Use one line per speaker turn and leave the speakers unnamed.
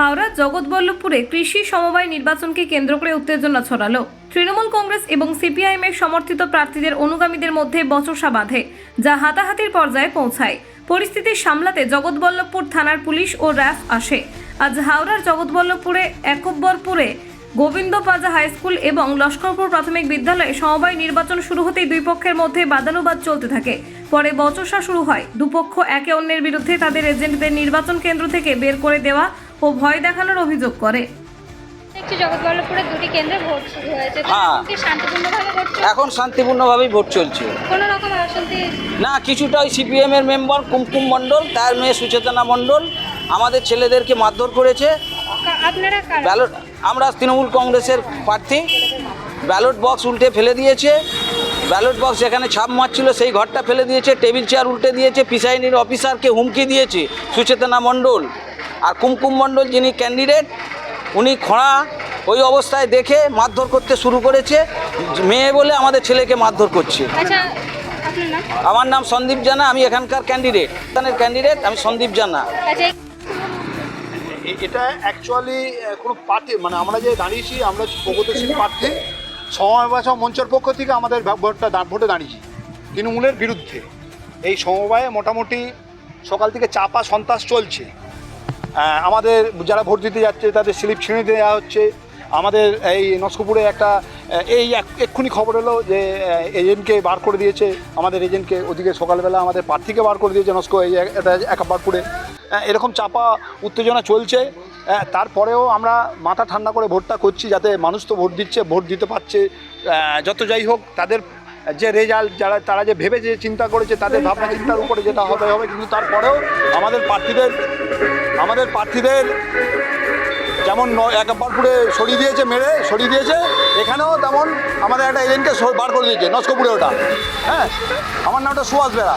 হাওড়ার জগৎবল্লভপুরে কৃষি সমবায় নির্বাচনকে কেন্দ্র করে উত্তেজনা ছড়ালো। তৃণমূল কংগ্রেস এবং সিপিআইএম এর সমর্থিত প্রার্থীদের অনুগামীদের মধ্যে বচসা বাঁধে, যা হাতাহাতির পর্যায়ে পৌঁছায়। পরিস্থিতি সামলাতে জগৎবল্লভপুর থানার পুলিশ ও র্যাফ আসে। আজ হাওড়ার জগৎবল্লভপুরে, একব্বরপুরে গোবিন্দ পাজা হাই স্কুল এবং লস্করপুর প্রাথমিক বিদ্যালয়ে সমবায় নির্বাচন শুরু হতেই দুই পক্ষের মধ্যে বাদানুবাদ চলতে থাকে। পরে বচসা শুরু হয়। দুপক্ষ একে অন্যের বিরুদ্ধে তাদের এজেন্টদের নির্বাচন কেন্দ্র থেকে বের করে দেওয়া ও ভয় দেখানোর অভিযোগ করে।
দেখছি জগৎবল্লভপুরে দুটি কেন্দ্রে ভোট শুরু হয়েছে।
হ্যাঁ।
কি শান্তিপূর্ণভাবে ভোট চলছে?
এখন শান্তিপূর্ণভাবেই ভোট চলছে।
কোনো রকম অশান্তি?
না কিছুটা ওই সিপিএম এর মেম্বার কুমকুম মণ্ডল তার মেয়ে সুচেতনা মণ্ডল আমাদের ছেলেদেরকে মারধর করেছে।
কা- আপনারা কারা?
ব্যালট আমরা তৃণমূল কংগ্রেসের প্রার্থী। ব্যালট বক্স উল্টে ফেলে দিয়েছে। ব্যালট বক্স যেখানে ছাপ মারছিল সেই ঘরটা ফেলে দিয়েছে। টেবিল চেয়ার উল্টে দিয়েছে। পিসাইনির অফিসারকে হুমকি দিয়েছে সুচেতনা মণ্ডল। আর কুমকুম মণ্ডল যিনি ক্যান্ডিডেট উনি খোঁড়া ওই অবস্থায় দেখে মারধর করতে শুরু করেছে মেয়ে বলে আমাদের ছেলেকে মারধর করছে।
আচ্ছা
আমার নাম সন্দীপ জানা আমি এখানকার ক্যান্ডিডেট এখানের ক্যান্ডিডেট আমি সন্দীপ জানা।
আচ্ছা
এটা অ্যাকচুয়ালি কোনো পার্টি মানে আমরা যে দাঁড়িয়েছি আমরা প্রগতিশীল প্রার্থী সমবায় মঞ্চের পক্ষ থেকে আমাদের ভোটটা ভোটে দাঁড়িয়েছি তৃণমূলের বিরুদ্ধে। এই সমবায়ে মোটামুটি সকাল থেকে চাপা সন্ত্রাস চলছে। আমাদের যারা ভোট দিতে যাচ্ছে তাদের স্লিপ ছিঁড়ে দেওয়া হচ্ছে। আমাদের এই নস্কপুরে একটা এই এক- এক্ষুনি খবর এলো যে এজেন্টকে বার করে দিয়েছে। আমাদের এজেন্টকে ওদিকে সকালবেলা আমাদের প্রার্থীকে বার করে দিয়েছে নস্কো এই এটা একাবারপুরে এরকম চাপা উত্তেজনা চলছে। তারপরেও আমরা মাথা ঠান্ডা করে ভোটটা করছি যাতে মানুষ তো ভোট দিচ্ছে, ভোট দিতে পারছে। যত যাই হোক, তাদের যে রেজাল্ট যারা, তারা যে ভেবে যে চিন্তা করেছে, তাদের ভাবনা চিন্তার উপরে যেটা হবে হবে। কিন্তু তারপরেও আমাদের প্রার্থীদের আমাদের প্রার্থীদের যেমন একবারপুরে সরিয়ে দিয়েছে মেরে, সরিয়ে দিয়েছে, এখানেও তেমন আমাদের একটা এজেন্টকে বার করে দিয়েছে, নস্কপুরে ওটা। হ্যাঁ? আমার নামটা সুভাষ বেড়া